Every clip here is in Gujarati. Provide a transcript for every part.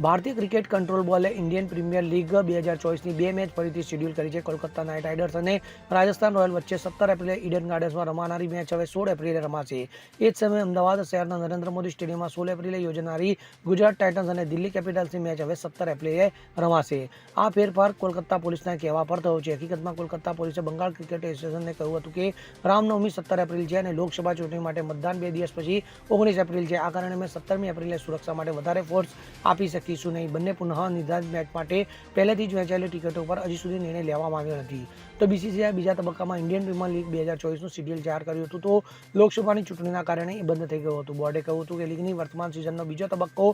ભારતીય ક્રિકેટ કંટ્રોલ બોલે ઇન્ડિયન પ્રીમિયર લીગ બે હજાર ચોવીસની બે મેચ ફરીથી શેડ્યુલ કરી છે કોલકાતા નાઇટ રાઇડર્સ અને રાજસ્થાન રોયલ વચ્ચે સત્તર એપ્રિલે ઇડન ગાર્ડન્સમાં રમાનારી મેચ હવે સોળ એપ્રિલે રમાશે. એ જ સમયે અમદાવાદ શહેરના નરેન્દ્ર મોદી સ્ટેડિયમમાં સોળ એપ્રિલે યોજાનારી ગુજરાત ટાઇટન્સ અને દિલ્હી કેપિટલ્સની મેચ હવે સત્તર એપ્રિલે રમાશે. આ ફેરફાર કોલકાતા પોલીસના કહેવા પર થયો છે. હકીકતમાં કોલકાતા પોલીસે બંગાળ ક્રિકેટ એસોસિએશનને કહ્યું હતું કે રામનવમી સત્તર એપ્રિલ છે અને લોકસભા ચૂંટણી માટે મતદાન બે દિવસ પછી ઓગણીસ એપ્રિલ છે. આ કારણે મેં સત્તરમી એપ્રિલે સુરક્ષા માટે વધારે ફોર્સ આપી શકીશું નહીં બંને પુનઃ નિર્ધારિત મેચ માટે પહેલેથી જ વહેંચાયેલી ટિકિટો પર હજી સુધી નિર્ણય લેવામાં આવ્યો નથી. તો બીસીસીઆઈ બીજા તબક્કામાં ઇન્ડિયન પ્રીમિયર લીગ બે હજાર ચોવીસનું શિડ્યુલ જાહેર કર્યું હતું તો લોકસભાની ચૂંટણીના કારણે એ બંધ થઈ ગયું હતું. બોર્ડે કહ્યું હતું કે લીગની વર્તમાન સિઝનનો બીજો તબક્કો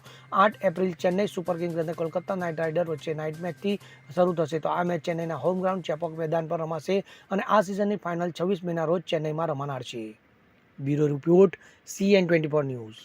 આઠ એપ્રિલ ચેન્નઈ સુપર કિંગ્સ અને કોલકાતા નાઇટ રાઇડર વચ્ચે નાઇટ મેચથી શરૂ થશે. તો આ મેચ ચેન્નઈના હોમ ગ્રાઉન્ડ ચેપોક મેદાન પર રમાશે અને આ સિઝનની ફાઇનલ છવ્વીસ મેના રોજ ચેન્નઈમાં રમાનાર છે. Bureau report, CN twenty four news.